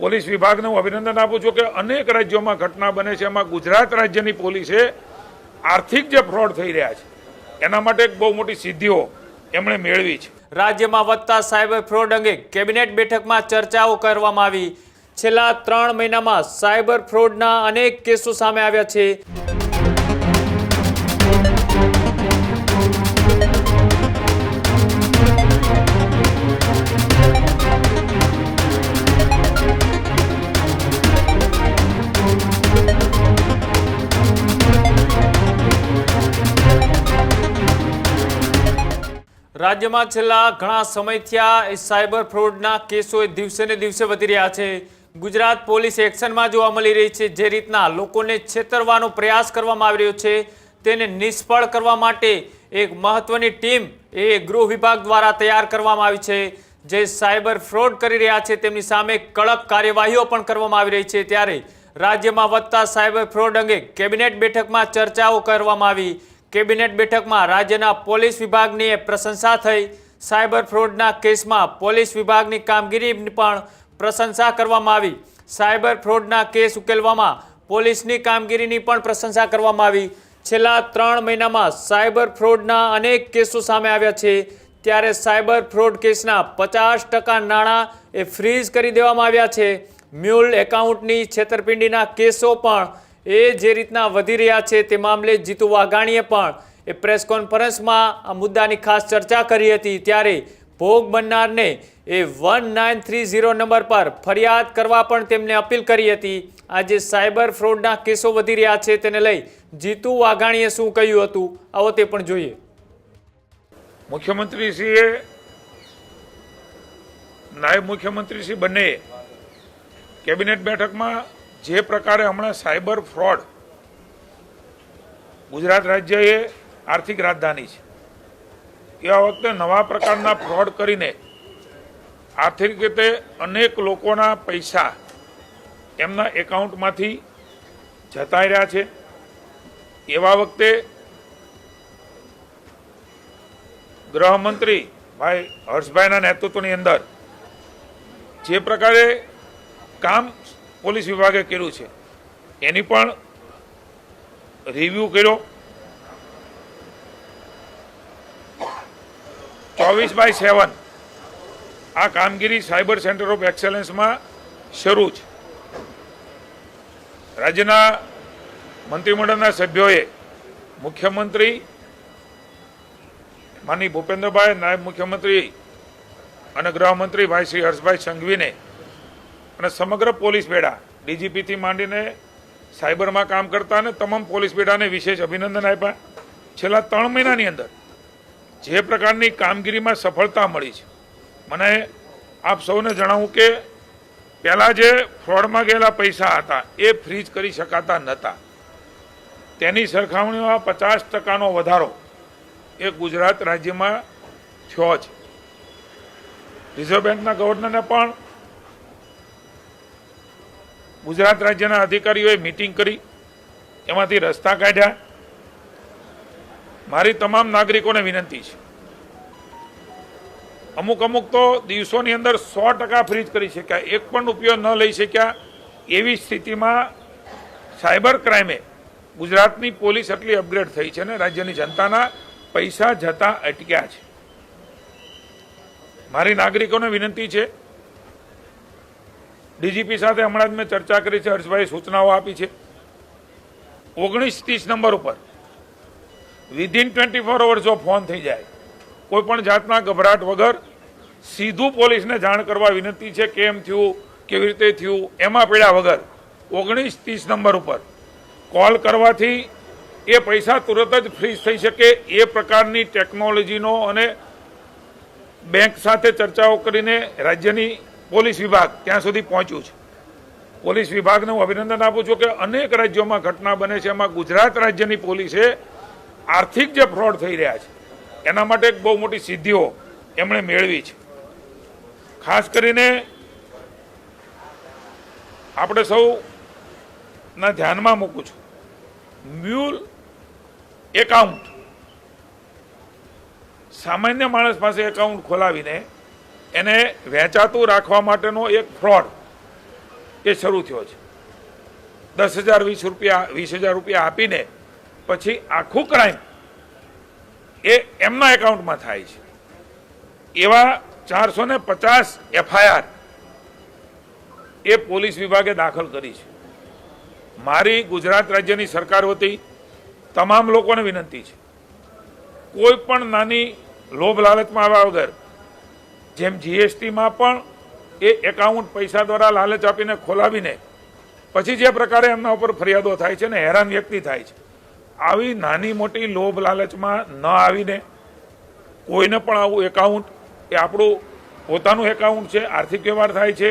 Police વિભાગને હું અભિનંદન આપું છું કે અનેક રાજ્યોમાં ઘટના બને છે. એમાં ગુજરાત રાજ્યની પોલીસે આર્થિક જે ફ્રોડ થઈ રહ્યા છે, એના માટે એક બહુ મોટી સિદ્ધિઓ એમણે મેળવી છે. રાજ્યમાં વધતા સાયબર ફ્રોડ અંગે કેબિનેટ બેઠકમાં ચર્ચાઓ કરવામાં આવી. છેલ્લા ત્રણ મહિનામાં સાયબર ફ્રોડના અનેક કેસો સામે આવ્યા છે. રાજ્યમાં છેલ્લા ઘણા સમયથી આ સાયબર ફ્રોડના કેસો એ દિવસે ને દિવસે વધી રહ્યા છે. ગુજરાત પોલીસ એક્શનમાં જોવા મળી રહી છે જે રીતના લોકોને છેતરવાનો પ્રયાસ કરવામાં આવી રહ્યો છે. તેને નિષ્ફળ કરવા માટે એક મહત્વની ટીમ એ ગૃહ વિભાગ દ્વારા તૈયાર કરવામાં આવી છે. જે સાયબર ફ્રોડ કરી રહ્યા છે તેમની સામે કડક કાર્યવાહીઓ પણ કરવામાં આવી રહી છે. ત્યારે રાજ્યમાં વધતા સાયબર ફ્રોડ અંગે કેબિનેટ બેઠકમાં ચર્ચાઓ કરવામાં આવી. કેબિનેટ બેઠકમાં રાજ્યના પોલીસ વિભાગની પ્રશંસા થઈ. સાયબર ફ્રોડના કેસમાં પોલીસ વિભાગની કામગીરીની પણ પ્રશંસા કરવામાં આવી. સાયબર ફ્રોડના કેસ ઉકેલવામાં પોલીસની કામગીરીની પણ પ્રશંસા કરવામાં આવી. છેલ્લા ત્રણ મહિનામાં સાયબર ફ્રોડના અનેક કેસો સામે આવ્યા છે. ત્યારે સાયબર ફ્રોડ કેસના પચાસ ટકા નાણાં એ ફ્રીઝ કરી દેવામાં આવ્યા છે. મ્યુલ એકાઉન્ટની છેતરપિંડીના કેસો પણ એ જે રીતના વધી રહ્યા છે તે મામલે જીતુ વાઘાણીએ પણ એ પ્રેસ કોન્ફરન્સમાં આ મુદ્દાની ખાસ ચર્ચા કરી હતી ત્યારે ભોગ બનનારને એ one nine three zero number પર ફરિયાદ કરવા પણ તેમને અપીલ કરી હતી. આજે સાયબર ફ્રોડના કેસો વધી રહ્યા છે તેને લઈ જીતુ વાઘાણીએ શું કહ્યું હતું? આવો તે પણ જોઈએ. મુખ્યમંત્રીશ્રીએ નાયબ મુખ્યમંત્રીશ્રી બંને કેબિનેટ બેઠકમાં જે પ્રકારે હમણાં સાયબર ફ્રોડ ગુજરાત રાજ્ય એ આર્થિક રાજધાની છે. એવા વખતે નવા પ્રકારના ફ્રોડ કરીને આર્થિક રીતે અનેક લોકોના પૈસા એમના એકાઉન્ટમાંથી જતાઈ રહ્યા છે. એવા વખતે ગૃહમંત્રી ભાઈ હર્ષભાઈના નેતૃત્વની અંદર જે પ્રકારે કામ પોલીસ વિભાગે કર્યું છે. એની પણ રિવ્યુ કર્યો. ચોવીસ બાય સેવન. આ કામગીરી સાયબર સેન્ટર ઓફ એક્સેલન્સમાં શરૂ છે. રાજ્યના મંત્રીમંડળના સભ્યોએ મુખ્યમંત્રી માની ભૂપેન્દ્રભાઈ, નાયબ મુખ્યમંત્રી અને ગૃહમંત્રી ભાઈ શ્રી હર્ષભાઈ સંઘવીને અને સમગ્ર પોલીસ બેડા ડીજીપીથી માંડીને સાયબરમાં કામ કરતા અને તમામ પોલીસ બેડાને વિશેષ અભિનંદન આપ્યા. છેલ્લા ત્રણ મહિનાની અંદર જે પ્રકારની કામગીરીમાં સફળતા મળી છે, મને આપ સૌને જણાવું કે પહેલાં જે ફ્રોડમાં ગયેલા પૈસા હતા, એ ફ્રીજ કરી શકાતા નહોતા. તેની સરખામણીમાં પચાસ ટકાનો વધારો એ ગુજરાત રાજ્યમાં થયો છે. રિઝર્વ બેંકના ગવર્નરને પણ ગુજરાત રાજ્યના અધિકારીઓએ મિટિંગ કરી, એમાંથી રસ્તા કાઢ્યા. મારી તમામ નાગરિકોને વિનંતી છે. અમુક અમુક તો દિવસોની અંદર સો ટકા ફ્રીજ કરી શક્યા. એક પણ ઉપયોગ ન લઈ શક્યા. એવી સ્થિતિમાં સાયબર ક્રાઇમે ગુજરાતની પોલીસ એટલી અપગ્રેડ થઈ છે ને રાજ્યની જનતાના પૈસા જતા અટક્યા છે. મારી નાગરિકોને વિનંતી છે ડીજીપી સાથે હમણાં જ મેં ચર્ચા કરી છે હર્ષભાઈ સૂચનાઓ આપી છે. ઓગણીસ ત્રીસ નંબર ઉપર વિધિન ટ્વેન્ટી ફોર અવર્સ જો ફોન થઈ જાય, કોઈ પણ જાતના ગભરાટ વગર સીધું પોલીસને જાણ કરવા વિનંતી છે, કેમ થયું, કેવી રીતે થયું, એમાં પડ્યા વગર, ઓગણીસ ત્રીસ નંબર ઉપર, કોલ કરવાથી એ પૈસા તુરત જ ફ્રીઝ થઈ શકે એ પ્રકારની ટેકનોલોજીનો અને બેંક સાથે ચર્ચાઓ કરીને રાજ્યની પોલીસ વિભાગ ત્યાં સુધી પહોંચ્યું છે. પોલીસ વિભાગને હું અભિનંદન આપું છું કે અનેક રાજ્યોમાં ઘટના બને છે. એમાં ગુજરાત રાજ્યની પોલીસે આર્થિક જે ફ્રોડ થઈ રહ્યા છે, એના માટે એક બહુ મોટી સિદ્ધિઓ એમણે મેળવી છે. ખાસ કરીને આપણે સૌ ના ધ્યાનમાં મૂકું છું. Mule account. સામાન્ય માણસ પાસે એકાઉન્ટ ખોલાવીને એને વહેંચાતું રાખવા માટેનો એક ફ્રોડ એ શરૂ થયો છે. દસ હજાર વીસ રૂપિયા, વીસ હજાર રૂપિયા આપીને પછી આખું ક્રાઇમ એ એમના એકાઉન્ટમાં થાય છે. એવા ચારસો ને પચાસ એફઆઈઆર એ પોલીસ વિભાગે દાખલ કરી છે. મારી ગુજરાત રાજ્યની સરકાર વતી તમામ લોકોને વિનંતી છે. કોઈ પણ નાની લોભ લાલચમાં આવ્યા વગર જેમ જીએસટીમાં પણ એ એકાઉન્ટ પૈસા દ્વારા લાલચ આપીને ખોલાવીને, પછી જે પ્રકારે એમના ઉપર ફરિયાદો થાય છે ને, હેરાન વ્યક્તિ થાય છે. આવી નાની મોટી લોભ લાલચમાં ન આવીને કોઈને પણ આવું એકાઉન્ટ એ આપણું પોતાનું એકાઉન્ટ છે, આર્થિક વ્યવહાર થાય છે,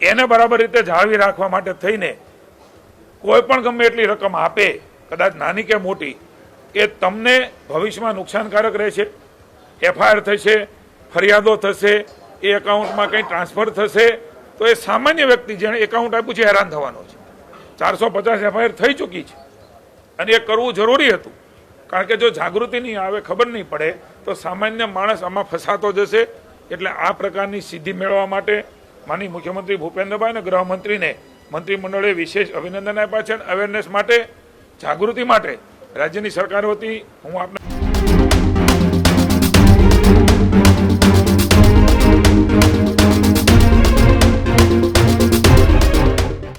એને બરાબર રીતે જાળવી રાખવા માટે થઈને કોઈ પણ ગમે એટલી રકમ આપે, કદાચ નાની કે મોટી, એ તમને ભવિષ્યમાં નુકસાનકારક રહેશે. એફઆઈઆર થશે, ફરિયાદો થશે, એ એકાઉન્ટમાં કંઈ ટ્રાન્સફર થશે, તો એ સામાન્ય વ્યક્તિ જેણે એકાઉન્ટ આપ્યું છે હેરાન થવાનો છે. ચારસો પચાસ એફઆઈઆર થઈ ચૂકી છે. અને એ કરવું જરૂરી હતું. કારણ કે જો જાગૃતિ નહીં આવે, ખબર નહીં પડે, તો સામાન્ય માણસ આમાં ફસાતો જશે. એટલે આ પ્રકારની સિદ્ધિ મેળવવા માટે માની મુખ્યમંત્રી ભૂપેન્દ્રભાઈ અને ગૃહમંત્રીને મંત્રીમંડળે વિશેષ અભિનંદન આપ્યા છે. અવેરનેસ માટે, જાગૃતિ માટે રાજ્યની સરકાર વતી હું આપને